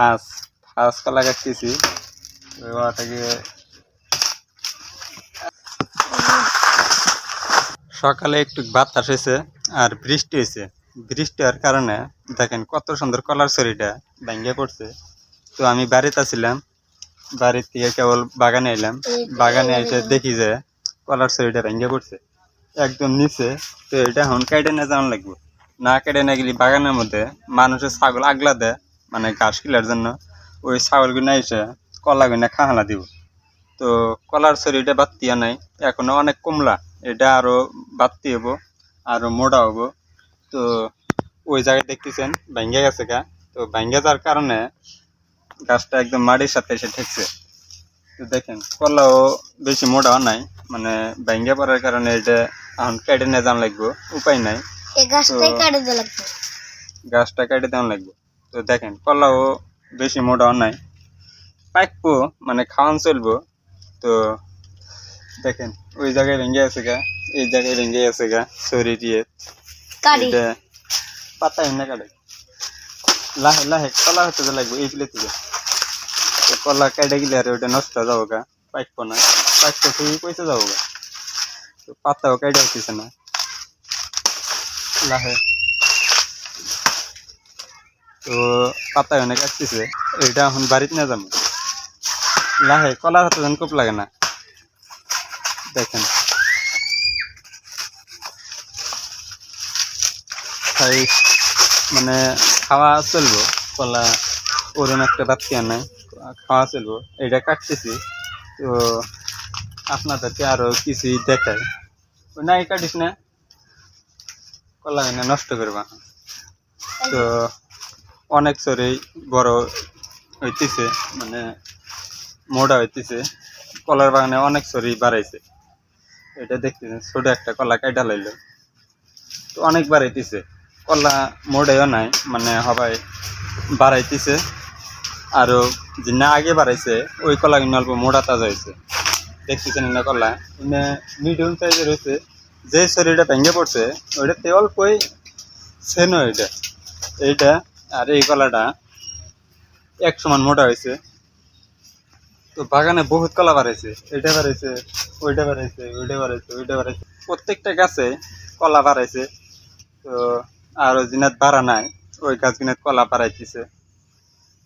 ফাঁস ফাঁস কলা কাটতেছি সকালে একটু বাতাস হয়েছে আর বৃষ্টি হয়েছে। বৃষ্টি হওয়ার কারণে দেখেন কত সুন্দর কলার শরীরটা ভেঙে পড়ছে। তো আমি বাড়িতে ছিলাম বাড়ির থেকে কেবল বাগানে এলাম। বাগানে এসে দেখি যে কলার শরীরটা ভেঙে পড়ছে। একদম নিচে, তো এটা এখন কেটে নিয়ে যাওয়ান লাগবে। না কেটে না গেলে বাগানের মধ্যে মানুষের ছাগল আগলা দেয়। মানে ঘাস কিলার জন্য ওই ছাগলগুলো এসে কলাগুলো খাহানা দিব। তো কলার শরীরটা বাত্তিয়া নাই এখনও অনেক কমলা এটা আরও বাত্তি হব আরও মোটা হব তো ওই জায়গায় দেখতেছেন ভেঙ্গে গেছে গা। তো ভেঙ্গে যাওয়ার কারণে গাছটা একদম মাটির সাথে এসে ঠেকছে। তো দেখেন কলাও বেশি মোটা নাই মানে ভেঙ্গে পড়ার কারণে এটা এখন কেটে নিয়ে যান লাগবো উপায় নাই। গাছটা কেটে দেওয়া লাগবে। তো দেখেন কলাও বেশি মোটাও নাই। পাকবো মানে খাওয়ান চলবো। তো দেখেন ওই জায়গায় ভেঙে আছে গা এই জায়গায় ভেঙে আছে গা শরীর দিয়ে। পাতা এনে কাটে? লাহে লাহে কলা হতে লাগবে এই প্লেট থেকে। তো কলা কেটে গেলে আর ওটা নষ্ট হয়ে যাব গা পাকবো না। পাকবো ঠিক পয়সা যাব গা। তো পাতাও কেটে হতেছে না। লাহে। তো পাতা এনে কাটতেছে। এটা এখন বাড়িতে না যাব। লাহে, কলার হাতে যেন খুব লাগে না। দেখেন। তাই মানে খাওয়া চলবো। কলা, ওরম একটা বাচ্চা নাই খাওয়া চলবো। এটা কাটতেছি। তো আপনাদেরকে আরও কিছুই ওই নাই কাটিস না? কলা নষ্ট করবা। তো অনেক সরেই বড় হইতেছে মানে মোটা হইতেছে। কলার বাগানে অনেক সরি বাড়াইছে। এটা দেখতেছেন, ছোট একটা কলা কাটা লাইল। তো অনেক বাড়াইতেছে। কলা মোড়েও নাই মানে সবাই বাড়াইতেছে। আরও যে না আগে বাড়াইছে, ওই কলা কিন্তু অল্প মোটা তাজা হয়েছে দেখতেছেন না কলা। মিডিয়াম সাইজের হয়েছে যে শরীরটা ভেঙে পড়ছে, ওইটাতে অল্পই সেন এটা। এইটা আর এই কলাটা এক সমান মোটা হয়েছে। তো বাগানে বহুত কলা বাড়াইছে। এটা বাড়াইছে ওইটা বাড়াইছে ওইটা বাড়াইছে ওইটা বাড়াইছে। প্রত্যেকটা গাছে কলা বাড়াইছে। তো আর ওই জিনাত বাড়া নাই ওই গাছ গিনাত কলা বাড়াইতেছে।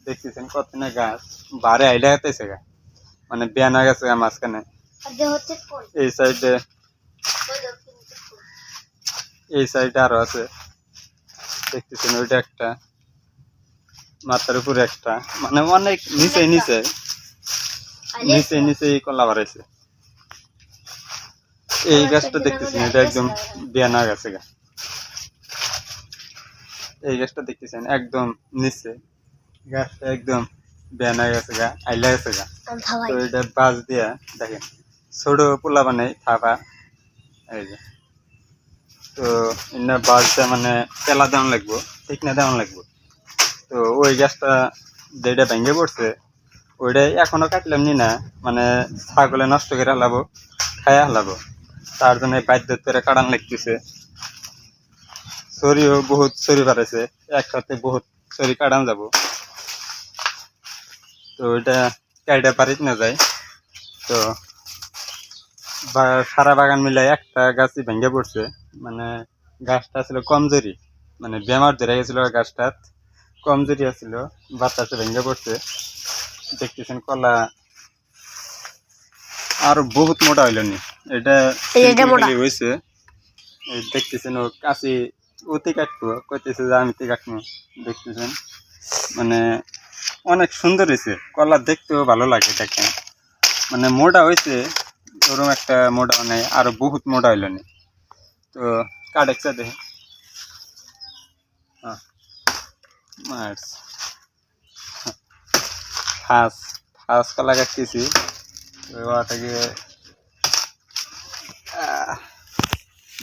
দেখতেছেন কত না গাছ। বাড়ে আইলে হাতেছে গা। মানে বেয়ানা গেছে গা মাঝখানে। এই সাইডে। এই সাইডে আরও আছে। দেখতেছেন ওইটা একটা। মাথার উপরে একটা মানে অনেক নিচে নিচে। নিচে নিচে এই কলা বাড়াইছে। এই গাছটা দেখতেছেন এটা একদম বিয়ানা গেছে গা এই গাছটা দেখতেছেন একদম নিচে। গাছটা একদম বিয়ানা গেছে গা আইলা গেছে গা তো এটা বাঁশ দিয়া দেখেন ছোট পোলা বানাই থাপা। এই যে। তো বাঁশ দিয়ে মানে তেলা দেওয়ান লাগবো ঠিক না দেওয়ান লাগবো। তো ওই গাছটা যেটা ভেঙে পড়ছে ওইটা এখনও কাটলাম নি না মানে ছাগলে নষ্ট করে হালাবো খাইয়া হালাবো তার জন্য বাধ্য করে কাটান লাগতেছে। শরীরও বহুত শরীর বাড়াইছে একসাথে বহুত শরীর কাটান যাব। তো ওইটা কাইটা বাড়িতে না যায়। তো সারা বাগান মিলাই একটা গাছই ভেঙে পড়ছে মানে গাছটা ছিল কমজোরি মানে বেমার ধরে গেছিল গাছটা কমজোরি আছিল বাতাসে ভেঙে পড়ছে দেখতেছেন কলা আর বহুত মোটা হইল নি। এটা হয়েছে দেখতেছেন ও কাছে ওতে কাটবো কইতেছে যে আমি তে কাটবো দেখতেছেন মানে অনেক সুন্দর হয়েছে কলা দেখতেও ভালো লাগে দেখেন। মানে মোটা হয়েছে ওরকম একটা মোটা মানে আরও বহুত মোটা হইল নি। তো কাটেকছে দেখে হ্যাঁ। ফাঁস ফাঁস কলা কাটতেছি। ওটাকে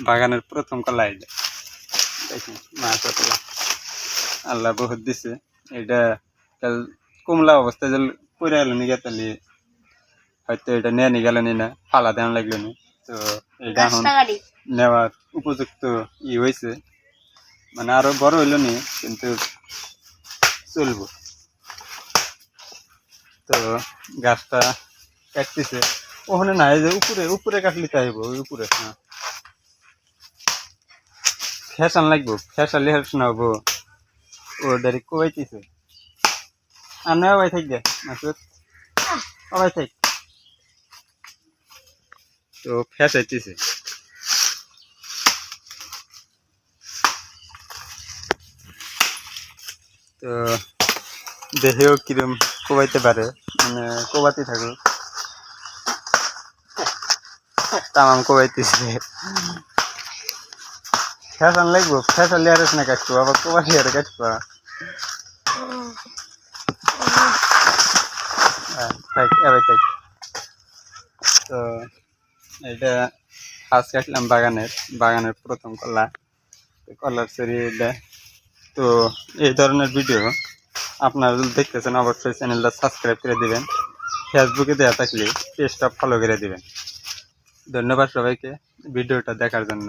বাগানের প্রথম কলা এটা। দেখি মাছ কলা আল্লাহ বহুত দিছে। এটা কমলা কুমলা অবস্থা যে পড়ে এলো নি তাহলে হয়তো এটা নিয়ে নি গেল নি না ফালা দেওয়া লাগল নি। তো এটা এখন নেওয়ার উপযুক্ত ই হয়েছে মানে আরও বড় হইল নি কিন্তু চলবো। তো গাছটা কাটতেছে। ওখানে নাই যে উপরে উপরে কাটলে ওই উপরে হ্যাঁ। ফ্যাশন লাগবো ফ্যাশন লেহার শোনাবো ও ডাইরেক্ট কোবাইতেছে। আর না ভাই থাক গে মাসুদ। সবাই থাক। তো ফ্যাশাইতেছে তো দেহেও কিরম কোবাইতে পারে মানে কোবাতে থাকুক। তামাম কোবাইতেছে। ফ্যাশন লাগবো, ফ্যাশন লিয়ারেস না কাটবো আবার কোবা লিয়ারে কাটবো তো এটা ফার্স্ট কাটলাম বাগানের বাগানের প্রথম কলা। কলার সেরি এটা তো এই ধরনের ভিডিও আপনারা যদি দেখতেছেন, অবশ্যই চ্যানেলটা সাবস্ক্রাইব করে দিবেন। ফেসবুকে দেওয়া থাকলে পেজটা ফলো করে দিবেন। ধন্যবাদ সবাইকে ভিডিওটা দেখার জন্য।